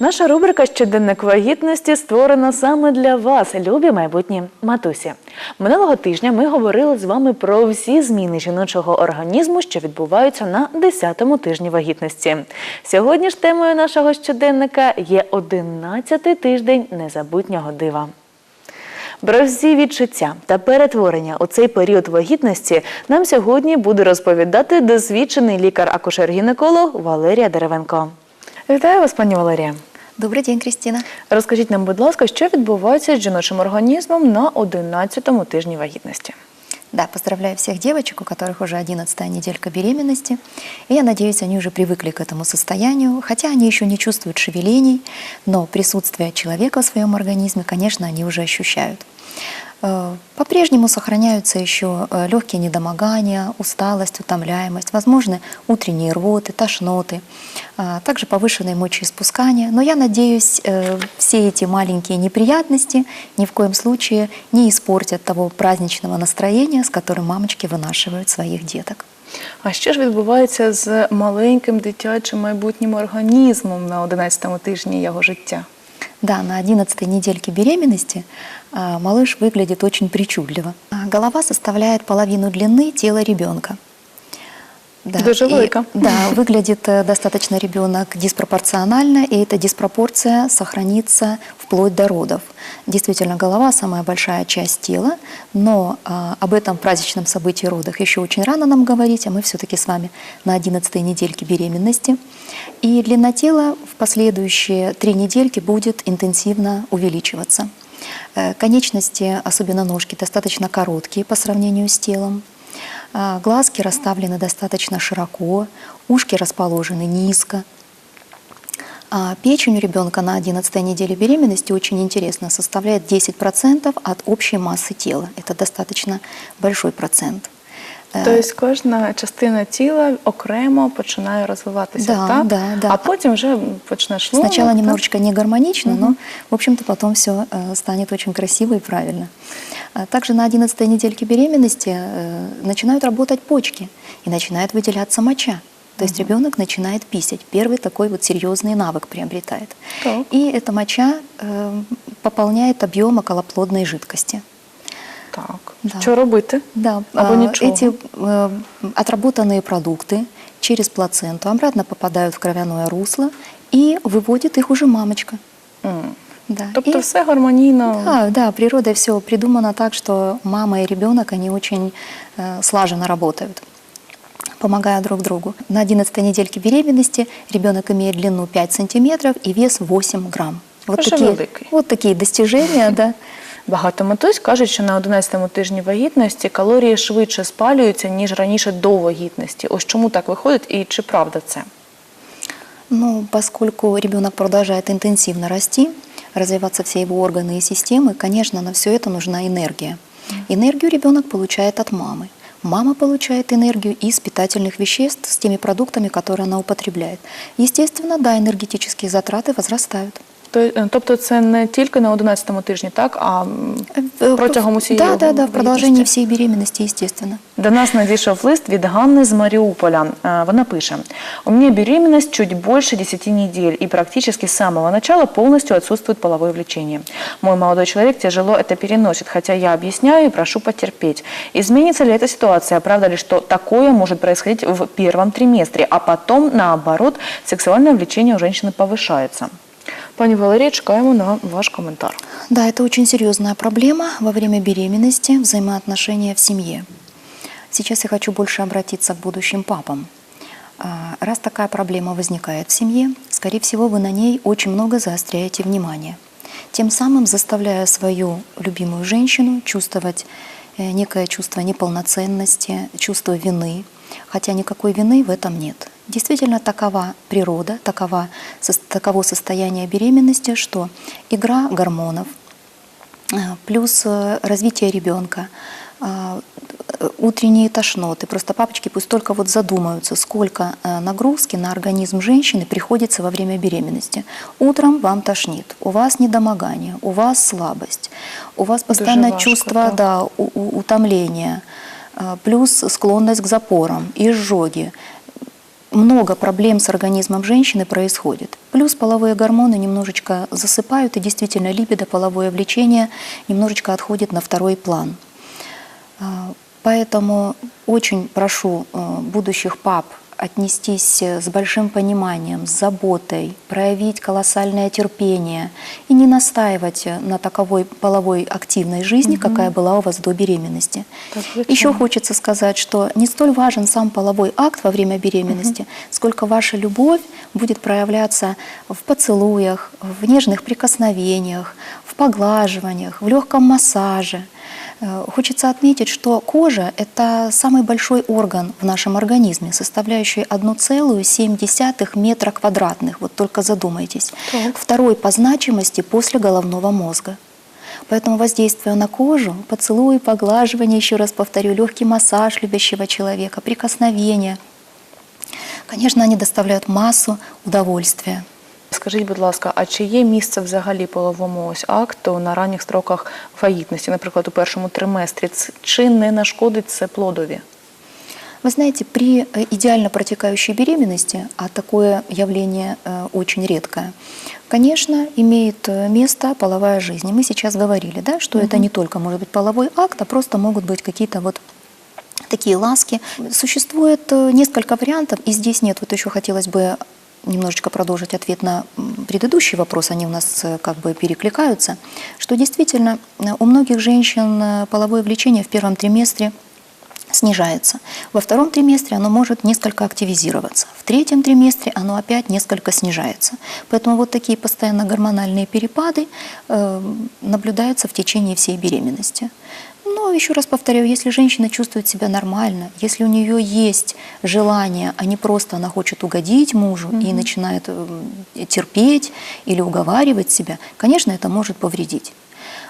Наша рубрика Щоденник вагітності створена саме для вас, любі майбутні матусі. Минулого тижня ми говорили з вами про всі зміни жіночого організму, що відбуваються на 10-му тижні вагітності. Сьогодні ж темою нашого щоденника є 11-й тиждень незабутнього дива. Про всі відчуття та перетворення у цей період вагітності нам сьогодні буде розповідати досвідчений лікар-акушер-гінеколог Валерія Деревенко. Вітаю вас, пані Валерія. Добрый день, Кристина. Розкажіть нам, будь ласка, що відбувається з жіночим організмом на 11-му тижні вагітності? Да, поздравляю всех девочек, у которых уже 11 неделька беременности. И я надеюсь, они уже привыкли к этому состоянию, хотя они еще не чувствуют шевелений, но присутствие человека в своем организме, конечно, они уже ощущают. Э, По-прежнему сохраняются еще э, легкие недомогания, усталость, утомляемость, возможны утренние рвоты, тошноты, а также повышенное мочеиспускание. Но я надеюсь, э, все эти маленькие неприятности ни в коем случае не испортят того праздничного настроения, с которым мамочки вынашивают своих деток. А що ж відбувається з маленьким дитячим майбутнім організмом на 11-му тижні його життя? Да, на 11 недельке беременности а, малыш выглядит очень причудливо. А, Голова составляет половину длины тела ребенка. Да, Даже и- велика. Да, выглядит э, достаточно ребенок диспропорционально, и эта диспропорция сохранится вплоть до родов. Действительно, голова самая большая часть тела, но а, об этом праздничном событии родах еще очень рано нам говорить, а мы все-таки с вами на 11 недельке беременности. И длина тела в последующие три недельки будет интенсивно увеличиваться. Э, Конечности, особенно ножки, достаточно короткие по сравнению с телом. А, Глазки расставлены достаточно широко, ушки расположены низко. А Печень у ребенка на 11 неделе беременности очень интересно, составляет 10% от общей массы тела. Это достаточно большой процент. Э, Тобто кожна частина тіла окремо починає розвиватися, Да, так? да, да. а потім вже почне шлунок. Сначала так? немножечко не гармонично, но, в общем-то, потом все станет очень красиво и правильно. А Также на 11 недельке беременности э, начинают работать почки и начинает выделяться моча. То есть ребенок начинает писать. Первый такой вот серьезный навык приобретает. Так. И эта моча э, пополняет объем околоплодной жидкости. Да. Що робити? Да, Або а, ничего. эти э, отработанные продукты через плаценту обратно попадают в кровяное русло и выводит их уже мамочка. М. Да. Тобто и- все гармонійно. да, да, природой все придумано так, что мама и ребенок, они очень э, слаженно работают помогая друг другу. На 11 недельке беременности ребенок имеет длину 5 сантиметров и вес 8 грамм. Вот Уже такие, вот такие достижения, да. Багато матусь кажуть, що на 11-му тижні вагітності калорії швидше спалюються, ніж раніше до вагітності. Ось чому так виходить і чи правда це? Ну, поскольку ребенок продолжает интенсивно расти, развиваться все его органы и системы, конечно, на все это нужна энергия. Энергию ребенок получает от мамы. Мама получает энергию из питательных веществ с теми продуктами, которые она употребляет. Естественно, да, энергетические затраты возрастают. То- е, Тобто це не тільки на 11-му тижні, так, а м, Э, протягом усієї Да, да, да, в продолжении вагітності? всей беременности, естественно. До нас надійшов лист від Ганни з Маріуполя. Е, Вона пише: У меня беременность чуть больше 10 недель, и практически с самого начала полностью отсутствует половое влечение. Мой молодой человек тяжело это переносит, хотя я объясняю и прошу потерпеть. Изменится ли эта ситуация? Правда ли, что такое может происходить в первом триместре, а потом, наоборот, сексуальное влечение у женщины повышается? Пані Валерія, чекаємо на ваш коментар. Да, это очень серьезная проблема во время беременности, взаимоотношения в семье. Сейчас я хочу больше обратиться к будущим папам. А, Раз такая проблема возникает в семье, скорее всего, вы на ней очень много заостряете внимание, тем самым заставляя свою любимую женщину чувствовать э, некое чувство неполноценности, чувство вины, хотя никакой вины в этом нет. Действительно, такова природа, такова, таково состояние беременности, что игра гормонов, а, плюс э, развитие ребенка, э, утренние тошноты. Просто папочки пусть только вот задумаются, сколько э, нагрузки на организм женщины приходится во время беременности. Утром вам тошнит, у вас недомогание, у вас слабость, у вас постоянное чувство да, у- у- утомления, плюс склонность к запорам, изжоги. Много проблем с организмом женщины происходит. Плюс половые гормоны немножечко засыпают, и действительно либидо, половое влечение немножечко отходит на второй план. А, Поэтому очень прошу э, будущих пап отнестись э, с большим пониманием, с заботой, проявить колоссальное терпение и не настаивать э, на таковой половой активной жизни, какая была у вас до беременности. Еще хочется сказать, что не столь важен сам половой акт во время беременности, сколько ваша любовь будет проявляться в поцелуях, в нежных прикосновениях, в поглаживаниях, в легком массаже. Э, Хочется отметить, что кожа – это самый большой орган в нашем организме, составляющий 1,7 метра квадратных. Вот только задумайтесь. Так. Второй по значимости после головного мозга. Поэтому воздействие на кожу, поцелуй, поглаживание, еще раз повторю, легкий массаж любящего человека, прикосновения, конечно, они доставляют массу удовольствия Скажіть, будь ласка, а чи є місце взагалі половому ось акту на ранніх строках вагітності, наприклад, у першому триместрі? Ц- Чи не нашкодить це плодові? Вы знаете, при э, идеально протекающей беременности, а такое явление э, очень редкое, конечно, имеет э, место половая жизнь. И мы сейчас говорили, да, что это не только может быть половой акт, а просто могут быть какие-то вот такие ласки. Существует э, несколько вариантов, и здесь нет, вот еще хотелось бы немножечко продолжить ответ на предыдущий вопрос, они у нас э, как бы перекликаются, что действительно э, у многих женщин э, половое влечение в первом триместре снижается. Во втором триместре оно может несколько активизироваться. В третьем триместре оно опять несколько снижается. Поэтому вот такие постоянно гормональные перепады э, наблюдаются в течение всей беременности. Еще раз повторяю, если женщина чувствует себя нормально, если у нее есть желание, а не просто она хочет угодить мужу и начинает э, терпеть или уговаривать себя, конечно, это может повредить.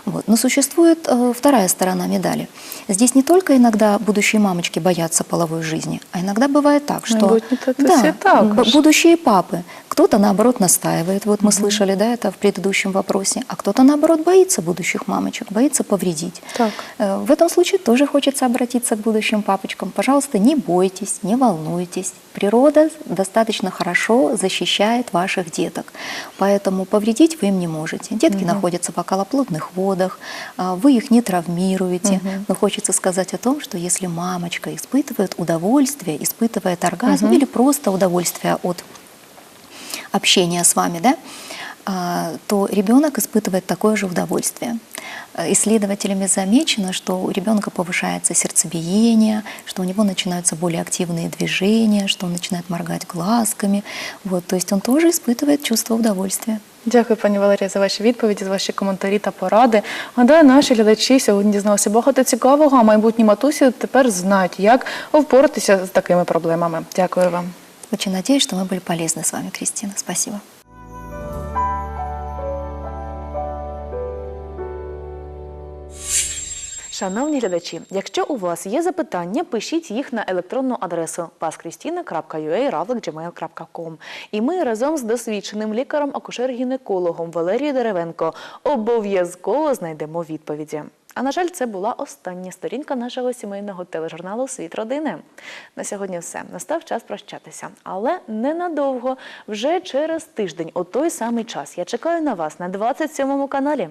Вот. Но существует э, вторая сторона медали. Здесь не только иногда будущие мамочки боятся половой жизни, а иногда бывает так, что Майбутні татусі да, будущие папы, кто-то наоборот настаивает, вот мы слышали, да, это в предыдущем вопросе, а кто-то наоборот боится будущих мамочек, боится повредить. Так. Э, В этом случае тоже хочется обратиться к будущим папочкам. Пожалуйста, не бойтесь, не волнуйтесь. Природа достаточно хорошо защищает ваших деток, поэтому повредить вы им не можете. Детки находятся в околоплодных водах, а, вы их не травмируете. Но хочется сказать о том, что если мамочка испытывает удовольствие, испытывает оргазм или просто удовольствие от общения с вами, да, а, то ребенок испытывает такое же удовольствие. Э, Исследователями замечено, что у ребенка повышается сердцебиение, что у него начинаются более активные движения, что он начинает моргать глазками. Вот, то есть он тоже испытывает чувство удовольствия. Дякую, пані Валерія, за ваші відповіді, за ваші коментарі та поради. Гадаю, наші глядачі сьогодні дізналися багато цікавого, а майбутні матусі тепер знають, як впоратися з такими проблемами. Дякую вам. Очень надеюсь, что мы были полезны с вами, Кристина. Спасибо. Шановні глядачі, якщо у вас є запитання, пишіть їх на електронну адресу paskristina.ua.gmail.com І ми разом з досвідченим лікарем-акушер-гінекологом Валерією Деревенко обов'язково знайдемо відповіді. А на жаль, це була остання сторінка нашого сімейного тележурналу Світ родини. На сьогодні все. Настав час прощатися. Але ненадовго, вже через тиждень, у той самий час, я чекаю на вас на 27 каналі.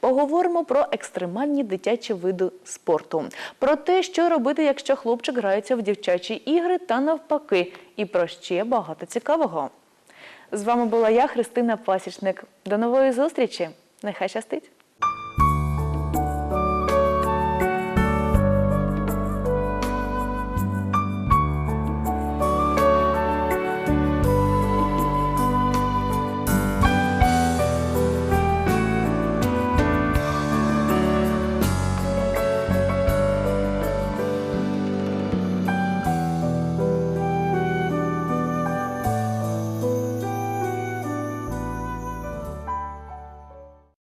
Поговоримо про екстремальні дитячі види спорту, про те, що робити, якщо хлопчик грається в дівчачі ігри та навпаки, і про ще багато цікавого. З вами була я, Христина Пасічник. До нової зустрічі! Нехай щастить!